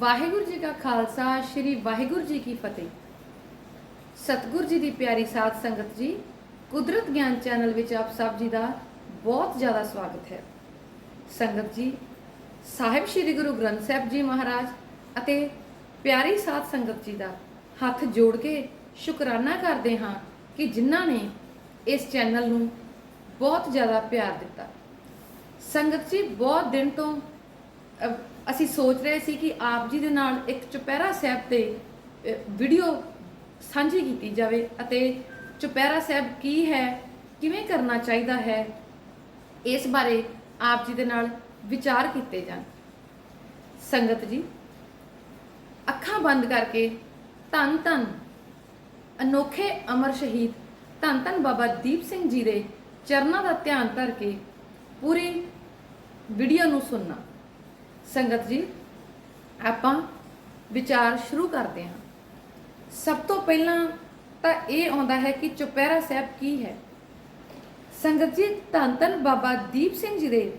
ਵਾਹਿਗੁਰੂ ਜੀ ਕਾ ਖਾਲਸਾ, ਸ੍ਰੀ ਵਾਹਿਗੁਰੂ ਜੀ ਕੀ ਫਤਿਹ। ਸਤਿਗੁਰ ਜੀ ਦੀ ਪਿਆਰੀ ਸਾਧ ਸੰਗਤ ਜੀ, ਕੁਦਰਤ ਗਿਆਨ ਚੈਨਲ ਵਿੱਚ ਆਪ ਸਭ ਜੀ ਦਾ ਬਹੁਤ ਜ਼ਿਆਦਾ ਸਵਾਗਤ ਹੈ। ਸੰਗਤ ਜੀ, ਸਾਹਿਬ ਸ੍ਰੀ ਗੁਰੂ ਗ੍ਰੰਥ ਸਾਹਿਬ ਜੀ ਮਹਾਰਾਜ ਅਤੇ ਪਿਆਰੀ ਸਾਧ ਸੰਗਤ ਜੀ ਦਾ ਹੱਥ ਜੋੜ ਕੇ ਸ਼ੁਕਰਾਨਾ ਕਰਦੇ ਹਾਂ ਕਿ ਜਿਨ੍ਹਾਂ ਨੇ ਇਸ ਚੈਨਲ ਨੂੰ ਬਹੁਤ ਜ਼ਿਆਦਾ ਪਿਆਰ ਦਿੱਤਾ। ਸੰਗਤ ਜੀ, ਬਹੁਤ ਦਿਨ ਤੋਂ ਅਸੀਂ ਸੋਚ ਰਹੇ ਸੀ ਕਿ ਆਪ ਜੀ ਦੇ ਨਾਲ ਇੱਕ ਚੁਪਹਿਰਾ ਸਾਹਿਬ ਤੇ ਵੀਡੀਓ ਸਾਂਝੀ ਕੀਤੀ ਜਾਵੇ ਅਤੇ ਚੁਪਹਿਰਾ ਸਾਹਿਬ ਕੀ ਹੈ, ਕਿਵੇਂ ਕਰਨਾ ਚਾਹੀਦਾ ਹੈ, ਇਸ ਬਾਰੇ ਆਪ ਜੀ ਦੇ ਨਾਲ ਵਿਚਾਰ ਕੀਤੇ ਜਾਣ। ਸੰਗਤ ਜੀ, ਅੱਖਾਂ ਬੰਦ ਕਰਕੇ ਧੰਨ ਧੰਨ, ਅਨੋਖੇ ਅਮਰ ਸ਼ਹੀਦ ਧੰਨ ਧੰਨ ਬਾਬਾ ਦੀਪ ਸਿੰਘ ਜੀ ਦੇ ਚਰਨਾਂ ਦਾ ਧਿਆਨ ਧਰ ਕੇ ਪੂਰੀ ਵੀਡੀਓ ਨੂੰ ਸੁਣਨਾ। ਸੰਗਤ ਜੀ, ਆਪਾਂ ਵਿਚਾਰ ਸ਼ੁਰੂ ਕਰਦੇ ਹਾਂ। ਸਭ ਤੋਂ ਪਹਿਲਾਂ ਤਾਂ ਇਹ ਆਉਂਦਾ ਹੈ ਕਿ ਚੁਪਹਿਰਾ ਸਾਹਿਬ ਕੀ ਹੈ? ਸੰਗਤ ਜੀ, ਧੰਨ ਧੰਨ ਬਾਬਾ ਦੀਪ ਸਿੰਘ ਜੀ ਦੇ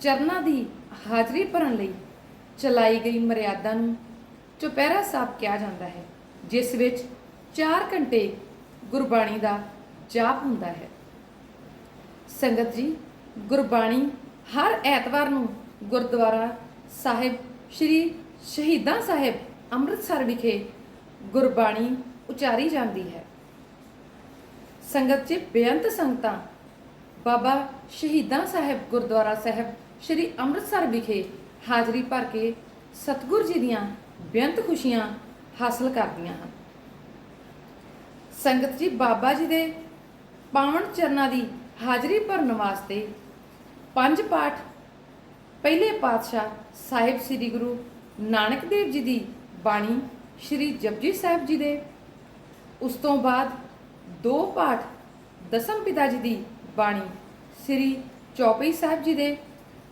ਚਰਨਾਂ ਦੀ ਹਾਜ਼ਰੀ ਭਰਨ ਲਈ ਚਲਾਈ ਗਈ ਮਰਿਆਦਾ ਨੂੰ ਚੁਪਹਿਰਾ ਸਾਹਿਬ ਕਿਹਾ ਜਾਂਦਾ ਹੈ, ਜਿਸ ਵਿੱਚ 4 ਘੰਟੇ ਗੁਰਬਾਣੀ ਦਾ ਜਾਪ ਹੁੰਦਾ ਹੈ। ਸੰਗਤ ਜੀ, ਗੁਰਬਾਣੀ ਹਰ ਐਤਵਾਰ ਨੂੰ ਗੁਰਦੁਆਰਾ ਸਾਹਿਬ, ਸ੍ਰੀ ਸ਼ਹੀਦਾਂ ਸਾਹਿਬ ਅੰਮ੍ਰਿਤਸਰ ਵਿਖੇ ਗੁਰਬਾਣੀ ਉਚਾਰੀ ਜਾਂਦੀ ਹੈ। ਸੰਗਤ ਜੀ ਬੇਅੰਤ ਸੰਗਤਾਂ, ਬਾਬਾ ਸ਼ਹੀਦਾਂ ਸਾਹਿਬ ਗੁਰਦੁਆਰਾ ਸਾਹਿਬ, ਸ੍ਰੀ ਅੰਮ੍ਰਿਤਸਰ ਵਿਖੇ ਹਾਜ਼ਰੀ ਭਰ ਕੇ ਸਤਿਗੁਰ ਜੀ ਦੀਆਂ ਬੇਅੰਤ ਖੁਸ਼ੀਆਂ ਹਾਸਲ ਕਰਦੀਆਂ ਹਨ। ਸੰਗਤ ਜੀ ਬਾਬਾ ਜੀ ਦੇ ਪਾਵਨ ਚਰਨਾਂ ਦੀ ਹਾਜ਼ਰੀ ਭਰਨ ਵਾਸਤੇ ਪੰਜ ਪਾਠ ਪਹਿਲੇ ਪਾਤਸ਼ਾਹ ਸਾਹਿਬ ਸ੍ਰੀ ਗੁਰੂ ਨਾਨਕ ਦੇਵ ਜੀ ਦੀ ਬਾਣੀ ਸ੍ਰੀ ਜਪਜੀ ਸਾਹਿਬ ਜੀ ਦੇ। ਉਸ ਤੋਂ ਬਾਅਦ ਦੋ ਪਾਠ ਦਸਮ ਪਿਤਾ ਜੀ ਦੀ ਬਾਣੀ ਸ੍ਰੀ ਚੌਪਈ ਸਾਹਿਬ ਜੀ ਦੇ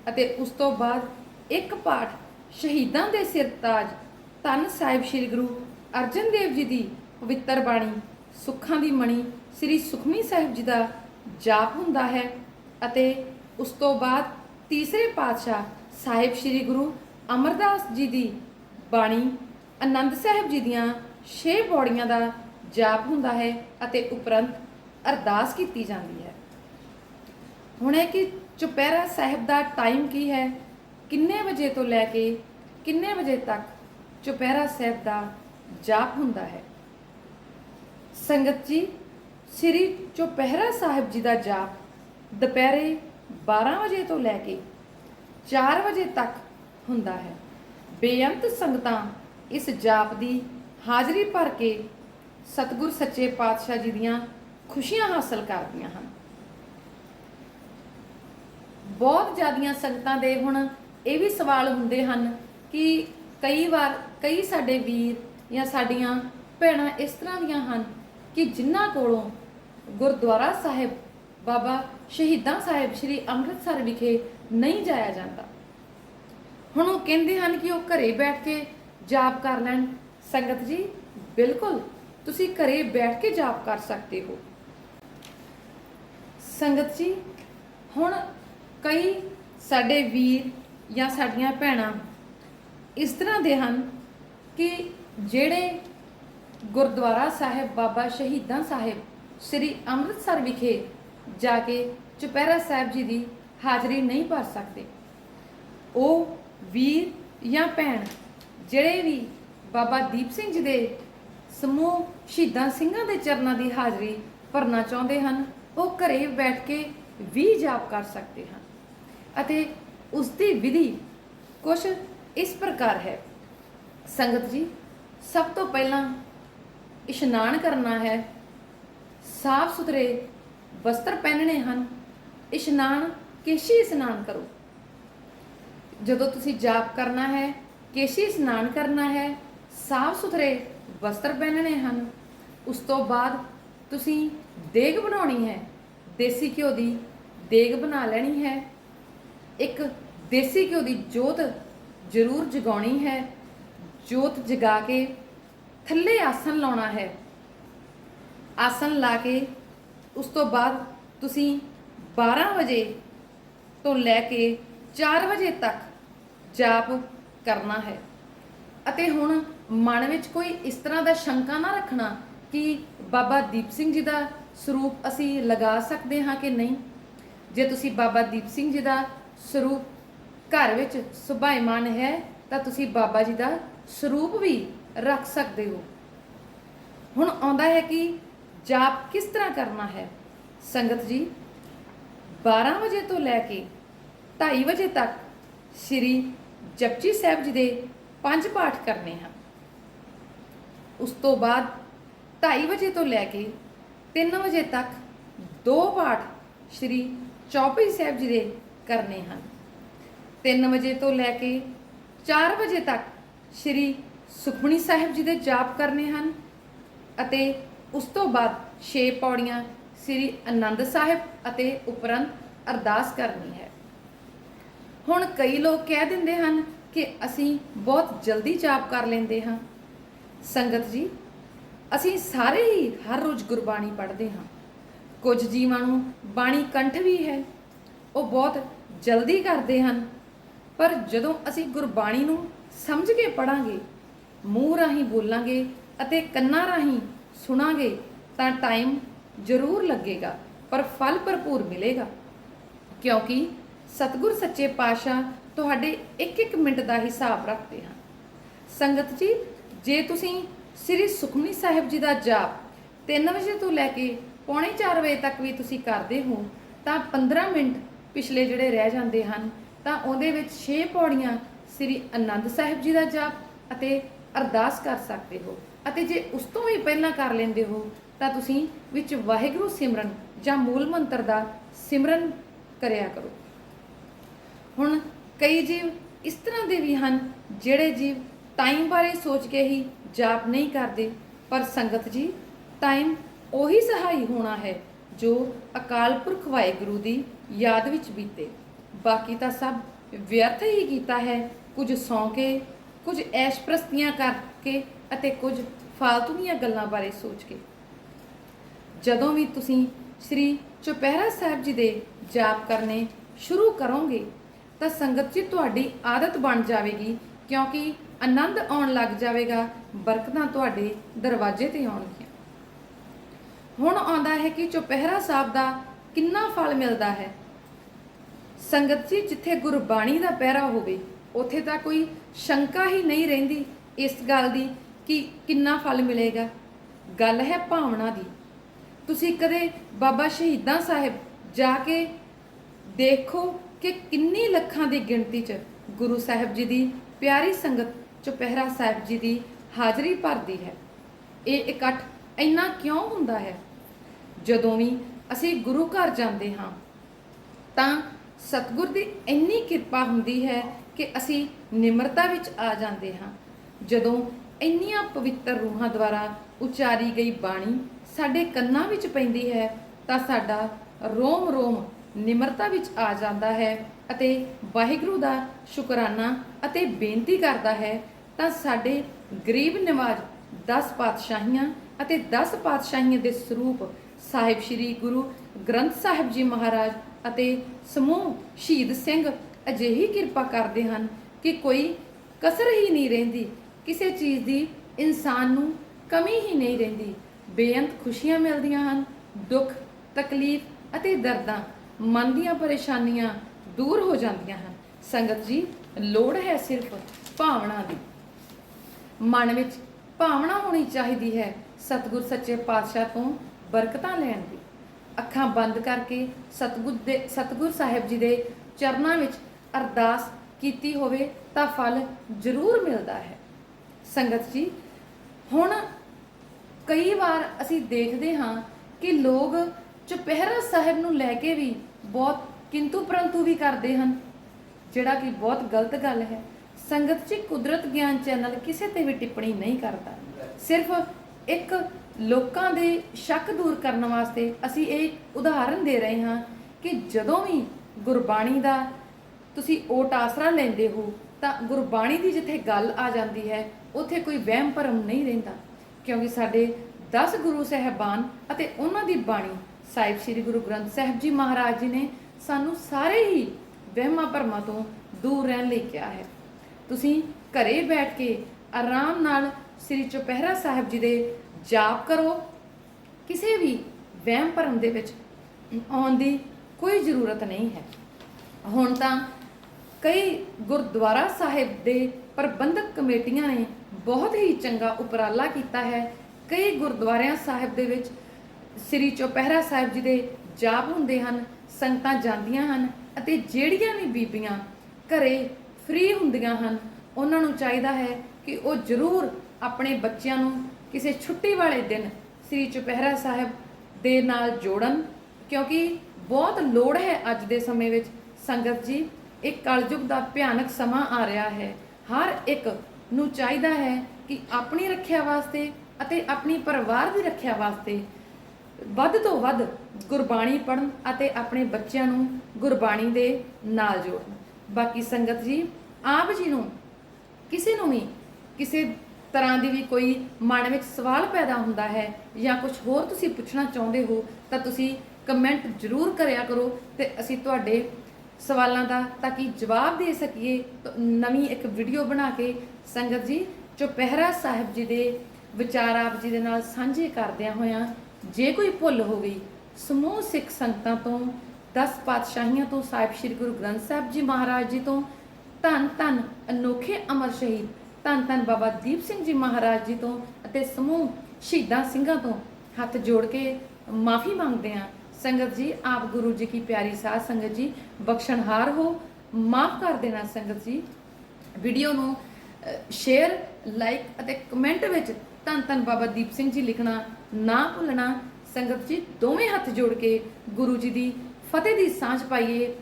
ਅਤੇ ਉਸ ਤੋਂ ਬਾਅਦ ਇੱਕ ਪਾਠ ਸ਼ਹੀਦਾਂ ਦੇ ਸਿਰਤਾਜ ਧੰਨ ਸਾਹਿਬ ਸ੍ਰੀ ਗੁਰੂ ਅਰਜਨ ਦੇਵ ਜੀ ਦੀ ਪਵਿੱਤਰ ਬਾਣੀ ਸੁੱਖਾਂ ਦੀ ਮਣੀ ਸ੍ਰੀ ਸੁਖਮਨੀ ਸਾਹਿਬ ਜੀ ਦਾ ਜਾਪ ਹੁੰਦਾ ਹੈ ਅਤੇ ਉਸ ਤੋਂ ਬਾਅਦ ਤੀਸਰੇ ਪਾਤਸ਼ਾਹ ਸਾਹਿਬ ਸ੍ਰੀ ਗੁਰੂ ਅਮਰਦਾਸ ਜੀ ਦੀ ਬਾਣੀ ਆਨੰਦ ਸਾਹਿਬ ਜੀ ਦੀਆਂ ਛੇ ਪੌੜੀਆਂ ਦਾ ਜਾਪ ਹੁੰਦਾ ਹੈ ਅਤੇ ਉਪਰੰਤ ਅਰਦਾਸ ਕੀਤੀ ਜਾਂਦੀ ਹੈ। ਹੁਣ ਇਹ ਕਿ ਚੁਪਹਿਰਾ ਸਾਹਿਬ ਦਾ ਟਾਈਮ ਕੀ ਹੈ? ਕਿੰਨੇ ਵਜੇ ਤੋਂ ਲੈ ਕੇ ਕਿੰਨੇ ਵਜੇ ਤੱਕ ਚੁਪਹਿਰਾ ਸਾਹਿਬ ਦਾ ਜਾਪ ਹੁੰਦਾ ਹੈ? ਸੰਗਤ ਜੀ, ਸ੍ਰੀ ਚੁਪਹਿਰਾ ਸਾਹਿਬ ਜੀ ਦਾ ਜਾਪ ਦੁਪਹਿਰੇ 12 ਵਜੇ ਤੋਂ ਲੈ ਕੇ 4 ਵਜੇ ਤੱਕ ਹੁੰਦਾ ਹੈ। ਬੇਅੰਤ ਸੰਗਤਾਂ ਇਸ ਜਾਪ ਦੀ ਹਾਜ਼ਰੀ ਭਰ ਕੇ ਸਤਿਗੁਰ ਸੱਚੇ ਪਾਤਸ਼ਾਹ ਜੀ ਦੀਆਂ ਖੁਸ਼ੀਆਂ ਹਾਸਲ ਕਰਦੀਆਂ ਹਨ। ਬਹੁਤ ਜ਼ਿਆਦੀਆਂ ਸੰਗਤਾਂ ਦੇ ਹੁਣ ਇਹ ਵੀ ਸਵਾਲ ਹੁੰਦੇ ਹਨ ਕਿ ਕਈ ਵਾਰ ਕਈ ਸਾਡੇ ਵੀਰ ਜਾਂ ਸਾਡੀਆਂ ਭੈਣਾਂ ਇਸ ਤਰ੍ਹਾਂ ਦੀਆਂ ਹਨ ਕਿ ਜਿਨ੍ਹਾਂ ਕੋਲੋਂ ਗੁਰਦੁਆਰਾ ਸਾਹਿਬ ਬਾਬਾ ਸ਼ਹੀਦਾਂ ਸਾਹਿਬ ਸ੍ਰੀ ਅੰਮ੍ਰਿਤਸਰ ਵਿਖੇ ਨਹੀਂ ਜਾਇਆ ਜਾਂਦਾ। ਹੁਣ ਉਹ ਕਹਿੰਦੇ ਹਨ ਕਿ ਉਹ ਘਰੇ ਬੈਠ ਕੇ ਜਾਪ ਕਰ ਲੈਣ। ਸੰਗਤ ਜੀ, ਬਿਲਕੁਲ, ਤੁਸੀਂ ਘਰੇ ਬੈਠ ਕੇ ਜਾਪ ਕਰ ਸਕਦੇ ਹੋ। ਸੰਗਤ ਜੀ, ਹੁਣ ਕਈ ਸਾਡੇ ਵੀਰ ਜਾਂ ਸਾਡੀਆਂ ਭੈਣਾਂ ਇਸ ਤਰ੍ਹਾਂ ਦੇ ਹਨ ਕਿ ਜਿਹੜੇ ਗੁਰਦੁਆਰਾ ਸਾਹਿਬ ਬਾਬਾ ਸ਼ਹੀਦਾਂ ਸਾਹਿਬ ਸ੍ਰੀ ਅੰਮ੍ਰਿਤਸਰ ਵਿਖੇ ਜਾ ਕੇ ਚੁਪਹਿਰਾ ਸਾਹਿਬ ਜੀ ਦੀ ਹਾਜ਼ਰੀ ਨਹੀਂ ਭਰ ਸਕਦੇ। ਉਹ ਵੀਰ ਜਾਂ ਭੈਣ ਜਿਹੜੇ ਵੀ ਬਾਬਾ ਦੀਪ ਸਿੰਘ ਜੀ ਦੇ ਸਮੂਹ ਸ਼ਹੀਦਾਂ ਸਿੰਘਾਂ ਦੇ ਚਰਨਾਂ ਦੀ ਹਾਜ਼ਰੀ ਭਰਨਾ ਚਾਹੁੰਦੇ ਹਨ, ਉਹ ਘਰੇ ਬੈਠ ਕੇ ਵੀ ਜਾਪ ਕਰ ਸਕਦੇ ਹਨ ਅਤੇ ਉਸ ਦੀ ਵਿਧੀ ਕੁਝ ਇਸ ਪ੍ਰਕਾਰ ਹੈ। ਸੰਗਤ ਜੀ, ਸਭ ਤੋਂ ਪਹਿਲਾਂ ਇਸ਼ਨਾਨ ਕਰਨਾ ਹੈ, ਸਾਫ਼ ਸੁਥਰੇ ਵਸਤਰ ਪਹਿਨਣੇ ਹਨ, ਇਸ਼ਨਾਨ ਕੇਸ਼ੀ ਇਸ਼ਨਾਨ ਕਰੋ। ਜਦੋਂ ਤੁਸੀਂ ਜਾਪ ਕਰਨਾ ਹੈ, ਕੇਸ਼ੀ ਇਸ਼ਨਾਨ ਕਰਨਾ ਹੈ ਸਾਫ਼ ਸੁਥਰੇ ਵਸਤਰ ਪਹਿਨਣੇ ਹਨ, ਉਸ ਤੋਂ ਬਾਅਦ ਤੁਸੀਂ ਦੇਗ ਬਣਾਉਣੀ ਹੈ, ਦੇਸੀ ਘਿਓ ਦੀ ਦੇਗ ਬਣਾ ਲੈਣੀ ਹੈ। ਇੱਕ ਦੇਸੀ ਘਿਓ ਦੀ ਜੋਤ ਜ਼ਰੂਰ ਜਗਾਉਣੀ ਹੈ, ਜੋਤ ਜਗਾ ਕੇ ਥੱਲੇ ਆਸਨ ਲਾਉਣਾ ਹੈ। ਆਸਨ ਲਾ ਕੇ ਉਸ ਤੋਂ ਬਾਅਦ ਤੁਸੀਂ 12 ਵਜੇ ਤੋਂ ਲੈ ਕੇ 4 ਵਜੇ ਤੱਕ ਜਾਪ ਕਰਨਾ ਹੈ। ਅਤੇ ਹੁਣ ਮਨ ਵਿੱਚ ਕੋਈ ਇਸ ਤਰ੍ਹਾਂ ਦਾ ਸ਼ੰਕਾ ਨਾ ਰੱਖਣਾ ਕਿ ਬਾਬਾ ਦੀਪ ਸਿੰਘ ਜੀ ਦਾ ਸਰੂਪ ਅਸੀਂ ਲਗਾ ਸਕਦੇ ਹਾਂ ਕਿ ਨਹੀਂ। ਜੇ ਤੁਸੀਂ ਬਾਬਾ ਦੀਪ ਸਿੰਘ ਜੀ ਦਾ ਸਰੂਪ ਘਰ ਵਿੱਚ ਸੁਭਾਇਮਾਨ ਹੈ, ਤਾਂ ਤੁਸੀਂ ਬਾਬਾ ਜੀ ਦਾ ਸਰੂਪ ਵੀ ਰੱਖ ਸਕਦੇ ਹੋ। ਹੁਣ ਆਉਂਦਾ ਹੈ ਕਿ ਜਾਪ ਕਿਸ ਤਰ੍ਹਾਂ ਕਰਨਾ ਹੈ? ਸੰਗਤ ਜੀ 12 ਵਜੇ ਤੋਂ ਲੈ ਕੇ 2:30 ਵਜੇ ਤੱਕ ਸ੍ਰੀ ਜਪਜੀ ਸਾਹਿਬ ਜੀ ਦੇ ਪੰਜ ਪਾਠ ਕਰਨੇ ਹਨ। ਉਸ ਤੋਂ ਬਾਅਦ 2:30 ਵਜੇ ਤੋਂ ਲੈ ਕੇ 3 ਵਜੇ ਤੱਕ ਦੋ ਪਾਠ ਸ੍ਰੀ ਚੌਪਈ ਸਾਹਿਬ ਜੀ ਦੇ ਕਰਨੇ ਹਨ। 3 ਵਜੇ ਤੋਂ ਲੈ ਕੇ 4 ਵਜੇ ਤੱਕ ਸ੍ਰੀ ਸੁਖਮਣੀ ਸਾਹਿਬ ਜੀ ਦੇ ਜਾਪ ਕਰਨੇ ਹਨ ਅਤੇ ਉਸ ਤੋਂ ਬਾਅਦ ਛੇ ਪੌੜੀਆਂ ਸ੍ਰੀ ਆਨੰਦ ਸਾਹਿਬ ਅਤੇ ਉਪਰੰਤ ਅਰਦਾਸ ਕਰਨੀ ਹੈ। ਹੁਣ ਕਈ ਲੋਕ ਕਹਿ ਦਿੰਦੇ ਹਨ ਕਿ ਅਸੀਂ ਬਹੁਤ ਜਲਦੀ ਜਾਪ ਕਰ ਲੈਂਦੇ ਹਾਂ। ਸੰਗਤ ਜੀ, ਅਸੀਂ ਸਾਰੇ ਹੀ ਹਰ ਰੋਜ਼ ਗੁਰਬਾਣੀ ਪੜ੍ਹਦੇ ਹਾਂ। ਕੁਝ ਜੀਵਾਂ ਨੂੰ ਬਾਣੀ ਕੰਠ ਵੀ ਹੈ। ਉਹ ਬਹੁਤ ਜਲਦੀ ਕਰਦੇ ਹਨ। ਪਰ ਜਦੋਂ ਅਸੀਂ ਗੁਰਬਾਣੀ ਨੂੰ ਸਮਝ ਕੇ ਪੜਾਂਗੇ ਮੂੰਹ ਰਾਹੀਂ ਬੋਲਾਂਗੇ ਅਤੇ ਕੰਨਾਂ ਰਾਹੀਂ ਸੁਣਾਂਗੇ ਤਾਂ ਟਾਈਮ ਜ਼ਰੂਰ ਲੱਗੇਗਾ, ਪਰ ਫਲ ਭਰਪੂਰ ਮਿਲੇਗਾ। ਕਿਉਂਕਿ ਸਤਿਗੁਰ ਸੱਚੇ ਪਾਤਸ਼ਾਹ ਤੁਹਾਡੇ ਇੱਕ ਇੱਕ ਮਿੰਟ ਦਾ ਹਿਸਾਬ ਰੱਖਦੇ ਹਨ। ਸੰਗਤ ਜੀ, ਜੇ ਤੁਸੀਂ ਸ੍ਰੀ ਸੁਖਮਨੀ ਸਾਹਿਬ ਜੀ ਦਾ ਜਾਪ 3 ਵਜੇ ਤੋਂ ਲੈ ਕੇ ਪੌਣੇ 4 ਵਜੇ ਤੱਕ ਵੀ ਤੁਸੀਂ ਕਰਦੇ ਹੋ, ਤਾਂ 15 ਮਿੰਟ ਪਿਛਲੇ ਜਿਹੜੇ ਰਹਿ ਜਾਂਦੇ ਹਨ, ਤਾਂ ਉਹਦੇ ਵਿੱਚ 6 ਪੌੜੀਆਂ ਸ੍ਰੀ ਆਨੰਦ ਸਾਹਿਬ ਜੀ ਦਾ ਜਾਪ ਅਤੇ ਅਰਦਾਸ ਕਰ ਸਕਦੇ ਹੋ। ਅਤੇ ਜੇ ਉਸ ਤੋਂ ਵੀ ਪਹਿਲਾਂ ਕਰ ਲੈਂਦੇ ਹੋ, ਤਾਂ ਤੁਸੀਂ ਵਿੱਚ ਵਾਹਿਗੁਰੂ ਸਿਮਰਨ ਜਾਂ ਮੂਲ ਮੰਤਰ ਦਾ ਸਿਮਰਨ ਕਰਿਆ ਕਰੋ। ਹੁਣ ਕਈ ਜੀਵ ਇਸ ਤਰ੍ਹਾਂ ਦੇ ਵੀ ਹਨ, ਜਿਹੜੇ ਜੀਵ ਟਾਈਮ ਬਾਰੇ ਸੋਚ ਕੇ ਹੀ ਜਾਪ ਨਹੀਂ ਕਰਦੇ, ਪਰ ਸੰਗਤ ਜੀ ਟਾਈਮ ਉਹੀ ਸਹਾਈ ਹੋਣਾ ਹੈ ਜੋ ਅਕਾਲ ਪੁਰਖ ਵਾਹਿਗੁਰੂ ਦੀ ਯਾਦ ਵਿੱਚ ਬੀਤੇ। ਬਾਕੀ ਤਾਂ ਸਭ ਵਿਅਰਥ ਹੀ ਕੀਤਾ ਹੈ, ਕੁਝ ਸੌਂ ਕੇ, ਕੁਝ ਐਸ਼ ਪ੍ਰਸਤੀਆਂ ਕਰਕੇ ਅਤੇ ਕੁਝ ਫਾਲਤੂ ਦੀਆਂ ਗੱਲਾਂ ਬਾਰੇ ਸੋਚ ਕੇ। ਜਦੋਂ ਵੀ ਤੁਸੀਂ ਸ੍ਰੀ ਚੁਪਹਿਰਾ ਸਾਹਿਬ ਜੀ ਦੇ ਜਾਪ ਕਰਨੇ ਸ਼ੁਰੂ ਕਰੋਗੇ, ਤਾਂ ਸੰਗਤ ਜੀ ਤੁਹਾਡੀ ਆਦਤ ਬਣ ਜਾਵੇਗੀ, ਕਿਉਂਕਿ ਆਨੰਦ ਆਉਣ ਲੱਗ ਜਾਵੇਗਾ, ਬਰਕਤਾਂ ਤੁਹਾਡੇ ਦਰਵਾਜ਼ੇ ਤੇ ਆਉਣਗੀਆਂ। ਹੁਣ ਆਉਂਦਾ ਹੈ ਕਿ ਚੁਪਹਿਰਾ ਸਾਹਿਬ ਦਾ ਕਿੰਨਾ ਫਲ ਮਿਲਦਾ ਹੈ। ਸੰਗਤ ਜੀ ਜਿੱਥੇ ਗੁਰਬਾਣੀ ਦਾ ਪਹਿਰਾ ਹੋਵੇ, ਉੱਥੇ ਤਾਂ ਕੋਈ ਸ਼ੰਕਾ ਹੀ ਨਹੀਂ ਰਹਿੰਦੀ ਇਸ ਗੱਲ ਦੀ। ਕਿ ਕਿੰਨਾ ਫਲ ਮਿਲੇਗਾ? ਗੱਲ ਹੈ ਭਾਵਨਾ ਦੀ। ਤੁਸੀਂ ਕਦੇ ਬਾਬਾ ਸ਼ਹੀਦਾਂ ਸਾਹਿਬ ਜਾ ਕੇ ਦੇਖੋ ਕਿ ਕਿੰਨੀ ਲੱਖਾਂ ਦੀ ਗਿਣਤੀ 'ਚ ਗੁਰੂ ਸਾਹਿਬ ਜੀ ਦੀ, ਪਿਆਰੀ ਸੰਗਤ ਚੁਪਹਿਰਾ ਸਾਹਿਬ ਜੀ ਦੀ ਹਾਜ਼ਰੀ ਭਰਦੀ ਹੈ? ਇਹ ਇਕੱਠ ਇੰਨਾ ਕਿਉਂ ਹੁੰਦਾ ਹੈ? ਜਦੋਂ ਵੀ ਅਸੀਂ ਗੁਰੂ ਘਰ ਜਾਂਦੇ ਹਾਂ, ਤਾਂ ਸਤਿਗੁਰ ਦੀ ਇੰਨੀ ਕਿਰਪਾ ਹੁੰਦੀ ਹੈ ਕਿ ਅਸੀਂ ਨਿਮਰਤਾ ਵਿੱਚ ਆ ਜਾਂਦੇ ਹਾਂ। ਜਦੋਂ ਇੰਨੀਆਂ ਪਵਿੱਤਰ ਰੂਹਾਂ ਦੁਆਰਾ ਉਚਾਰੀ ਗਈ ਬਾਣੀ ਸਾਡੇ ਕੰਨਾਂ ਵਿੱਚ ਪੈਂਦੀ ਹੈ ਤਾਂ ਸਾਡਾ ਰੋਮ ਰੋਮ ਨਿਮਰਤਾ ਵਿੱਚ ਆ ਜਾਂਦਾ ਹੈ ਅਤੇ ਵਾਹਿਗੁਰੂ ਦਾ ਸ਼ੁਕਰਾਨਾ ਅਤੇ ਬੇਨਤੀ ਕਰਦਾ ਹੈ ਤਾਂ ਸਾਡੇ ਗਰੀਬ ਨਿਵਾਜ 10 ਪਾਤਸ਼ਾਹੀਆਂ ਅਤੇ 10 ਪਾਤਸ਼ਾਹੀਆਂ ਦੇ ਸਰੂਪ ਸਾਹਿਬ ਸ੍ਰੀ ਗੁਰੂ ਗ੍ਰੰਥ ਸਾਹਿਬ ਜੀ ਮਹਾਰਾਜ ਅਤੇ ਸਮੂਹ ਸ਼ਹੀਦ ਸਿੰਘ ਅਜਿਹੀ ਕਿਰਪਾ ਕਰਦੇ ਹਨ ਕਿ ਕੋਈ ਕਸਰ ਹੀ ਨਹੀਂ ਰਹਿੰਦੀ ਕਿਸੇ ਚੀਜ਼ ਦੀ ਇਨਸਾਨ ਨੂੰ ਕਮੀ ਹੀ ਨਹੀਂ ਰਹਿੰਦੀ। ਬੇਅੰਤ ਖੁਸ਼ੀਆਂ ਮਿਲਦੀਆਂ ਹਨ, ਦੁੱਖ, ਤਕਲੀਫ ਅਤੇ ਦਰਦਾਂ ਮਨ ਦੀਆਂ ਪਰੇਸ਼ਾਨੀਆਂ ਦੂਰ ਹੋ ਜਾਂਦੀਆਂ ਹਨ। ਸੰਗਤ ਜੀ, ਲੋੜ ਹੈ ਸਿਰਫ ਭਾਵਨਾ ਦੀ। ਮਨ ਵਿੱਚ ਭਾਵਨਾ ਹੋਣੀ ਚਾਹੀਦੀ ਹੈ ਸਤਿਗੁਰ ਸੱਚੇ ਪਾਤਸ਼ਾਹ ਤੋਂ ਬਰਕਤਾਂ ਲੈਣ ਦੀ। ਅੱਖਾਂ ਬੰਦ ਕਰਕੇ ਸਤਿਗੁਰ ਦੇ, ਸਤਿਗੁਰ ਸਾਹਿਬ ਜੀ ਦੇ ਚਰਨਾਂ ਵਿੱਚ ਅਰਦਾਸ ਕੀਤੀ ਹੋਵੇ ਤਾਂ ਫਲ ਜ਼ਰੂਰ ਮਿਲਦਾ ਹੈ। ਸੰਗਤ ਜੀ, ਹੁਣ ਕਈ ਵਾਰ ਅਸੀਂ ਦੇਖਦੇ ਹਾਂ ਕਿ ਲੋਕ ਚੁਪਹਿਰਾ ਸਾਹਿਬ ਨੂੰ ਲੈ ਕੇ ਵੀ ਬਹੁਤ ਕਿੰਤੂ ਪਰੰਤੂ ਵੀ ਕਰਦੇ ਹਨ, ਜਿਹੜਾ ਕਿ ਬਹੁਤ ਗਲਤ ਗੱਲ ਹੈ। ਸੰਗਤ ਜੀ, ਕੁਦਰਤ ਗਿਆਨ ਚੈਨਲ ਕਿਸੇ ਤੇ ਵੀ ਟਿੱਪਣੀ ਨਹੀਂ ਕਰਦਾ। ਸਿਰਫ ਇੱਕ ਲੋਕਾਂ ਦੇ ਸ਼ੱਕ ਦੂਰ ਕਰਨ ਵਾਸਤੇ ਅਸੀਂ ਇਹ ਉਦਾਹਰਨ ਦੇ ਰਹੇ ਹਾਂ ਕਿ ਜਦੋਂ ਵੀ ਗੁਰਬਾਣੀ ਦਾ ਤੁਸੀਂ ਓਟ ਆਸਰਾ ਲੈਂਦੇ ਹੋ ਤਾਂ ਗੁਰਬਾਣੀ ਦੀ ਜਿੱਥੇ ਗੱਲ ਆ ਜਾਂਦੀ ਹੈ, ਉੱਥੇ ਕੋਈ ਵਹਿਮ ਭਰਮ ਨਹੀਂ ਰਹਿੰਦਾ। ਕਿਉਂਕਿ ਸਾਡੇ 10 ਗੁਰੂ ਸਹਿਬਾਨ ਅਤੇ ਉਹਨਾਂ ਦੀ ਬਾਣੀ, ਸਾਹਿਬ ਸ੍ਰੀ ਗੁਰੂ ਗ੍ਰੰਥ ਸਾਹਿਬ ਜੀ ਮਹਾਰਾਜ ਜੀ ਨੇ ਸਾਨੂੰ ਸਾਰੇ ਹੀ ਵਹਿਮਾਂ ਭਰਮਾਂ ਤੋਂ ਦੂਰ ਰਹਿਣ ਲਈ ਕਿਹਾ ਹੈ। ਤੁਸੀਂ ਘਰੇ ਬੈਠ ਕੇ ਆਰਾਮ ਨਾਲ ਸ੍ਰੀ ਚੁਪਹਿਰਾ ਸਾਹਿਬ ਜੀ ਦੇ ਜਾਪ ਕਰੋ। ਕਿਸੇ ਵੀ ਵਹਿਮ ਭਰਮ ਦੇ ਵਿੱਚ ਆਉਣ ਦੀ ਕੋਈ ਜ਼ਰੂਰਤ ਨਹੀਂ ਹੈ। ਹੁਣ ਤਾਂ ਕਈ ਗੁਰਦੁਆਰਾ ਸਾਹਿਬ ਦੇ ਪ੍ਰਬੰਧਕ ਕਮੇਟੀਆਂ ਨੇ ਬਹੁਤ ਹੀ ਚੰਗਾ ਉਪਰਾਲਾ ਕੀਤਾ ਹੈ। ਕਈ ਗੁਰਦੁਆਰਿਆਂ ਸਾਹਿਬ ਦੇ ਵਿੱਚ ਸ੍ਰੀ ਚੁਪਹਿਰਾ ਸਾਹਿਬ ਜੀ ਦੇ ਜਾਪ ਹੁੰਦੇ ਹਨ, ਸੰਗਤਾਂ ਜਾਂਦੀਆਂ ਹਨ ਅਤੇ ਜਿਹੜੀਆਂ ਵੀ ਬੀਬੀਆਂ ਘਰੇ ਫ੍ਰੀ ਹੁੰਦੀਆਂ ਹਨ, ਉਹਨਾਂ ਨੂੰ ਚਾਹੀਦਾ ਹੈ ਕਿ ਉਹ ਜ਼ਰੂਰ ਆਪਣੇ ਬੱਚਿਆਂ ਨੂੰ ਕਿਸੇ ਛੁੱਟੀ ਵਾਲੇ ਦਿਨ ਸ੍ਰੀ ਚੁਪਹਿਰਾ ਸਾਹਿਬ ਦੇ ਨਾਲ ਜੋੜਨ ਕਿਉਂਕਿ ਬਹੁਤ ਲੋੜ ਹੈ ਅੱਜ ਦੇ ਸਮੇਂ ਵਿੱਚ ਸੰਗਤ ਜੀ। ਇਹ ਕਲਯੁਗ ਦਾ ਭਿਆਨਕ ਸਮਾਂ ਆ ਰਿਹਾ ਹੈ। ਹਰ ਇੱਕ ਨੂੰ ਚਾਹੀਦਾ ਹੈ ਕਿ ਆਪਣੀ ਰੱਖਿਆ ਵਾਸਤੇ ਅਤੇ ਆਪਣੀ ਪਰਿਵਾਰ ਦੀ ਰੱਖਿਆ ਵਾਸਤੇ ਵੱਧ ਤੋਂ ਵੱਧ ਗੁਰਬਾਣੀ ਪੜਨ ਅਤੇ ਆਪਣੇ ਬੱਚਿਆਂ ਨੂੰ ਗੁਰਬਾਣੀ ਦੇ ਨਾਲ ਜੋੜਨ। ਬਾਕੀ ਸੰਗਤ ਜੀ, ਆਪ ਜੀ ਨੂੰ, ਕਿਸੇ ਨੂੰ ਵੀ ਕਿਸੇ ਤਰ੍ਹਾਂ ਦੀ ਵੀ ਕੋਈ ਮਨ ਵਿੱਚ ਸਵਾਲ ਪੈਦਾ ਹੁੰਦਾ ਹੈ ਜਾਂ ਕੁਝ ਹੋਰ ਤੁਸੀਂ ਪੁੱਛਣਾ ਚਾਹੁੰਦੇ ਹੋ ਤਾਂ ਤੁਸੀਂ ਕਮੈਂਟ ਜ਼ਰੂਰ ਕਰਿਆ ਕਰੋ ਤੇ ਅਸੀਂ ਤੁਹਾਡੇ ਸਵਾਲਾਂ ਦਾ, ਤਾਂ ਕਿ ਜਵਾਬ ਦੇ ਸਕੀਏ ਨਵੀਂ ਇੱਕ ਵੀਡੀਓ ਬਣਾ ਕੇ ਸੰਗਤ ਜੀ ਚੁਪਹਿਰਾ ਸਾਹਿਬ ਜੀ ਦੇ ਵਿਚਾਰ ਆਪ ਜੀ ਦੇ ਨਾਲ ਸਾਂਝੇ ਕਰਦਿਆਂ ਹੋਇਆਂ, ਜੇ ਕੋਈ ਭੁੱਲ ਹੋ ਗਈ ਸਮੂਹ ਸਿੱਖ ਸੰਗਤਾਂ ਤੋਂ 10 ਪਾਤਸ਼ਾਹੀਆਂ ਤੋਂ, ਸਾਹਿਬ ਸ੍ਰੀ ਗੁਰੂ ਗ੍ਰੰਥ ਸਾਹਿਬ ਜੀ ਮਹਾਰਾਜ ਜੀ ਤੋਂ, ਧੰਨ ਧੰਨ ਅਨੋਖੇ ਅਮਰ ਸ਼ਹੀਦ, ਧੰਨ ਧੰਨ ਬਾਬਾ ਦੀਪ ਸਿੰਘ ਜੀ ਮਹਾਰਾਜ ਜੀ ਤੋਂ ਅਤੇ ਸਮੂਹ ਸ਼ਹੀਦਾਂ ਸਿੰਘਾਂ ਤੋਂ ਹੱਥ ਜੋੜ ਕੇ ਮਾਫੀ ਮੰਗਦੇ ਹਾਂ। ਸੰਗਤ ਜੀ, ਆਪ ਗੁਰੂ ਜੀ ਕੀ ਪਿਆਰੀ ਸਾਧ ਸੰਗਤ ਜੀ, ਬਖਸ਼ਣਹਾਰ ਹੋ। ਮਾਫ ਕਰ ਦੇਣਾ ਸੰਗਤ ਜੀ। ਵੀਡੀਓ ਨੂੰ ਸ਼ੇਅਰ ਲਾਈਕ ਅਤੇ ਕਮੈਂਟ ਵਿੱਚ ਧੰਨ ਧੰਨ ਬਾਬਾ ਦੀਪ ਸਿੰਘ ਜੀ ਲਿਖਣਾ ਨਾ ਭੁੱਲਣਾ। ਸੰਗਤ ਜੀ, ਦੋਵੇਂ ਹੱਥ ਜੋੜ ਕੇ ਗੁਰੂ ਜੀ ਦੀ ਫਤਿਹ ਦੀ ਸਾਂਝ ਪਾਈਏ।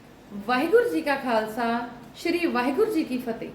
ਵਾਹਿਗੁਰੂ ਜੀ ਕਾ ਖਾਲਸਾ, ਸ੍ਰੀ ਵਾਹਿਗੁਰੂ ਜੀ ਕੀ ਫਤਿਹ।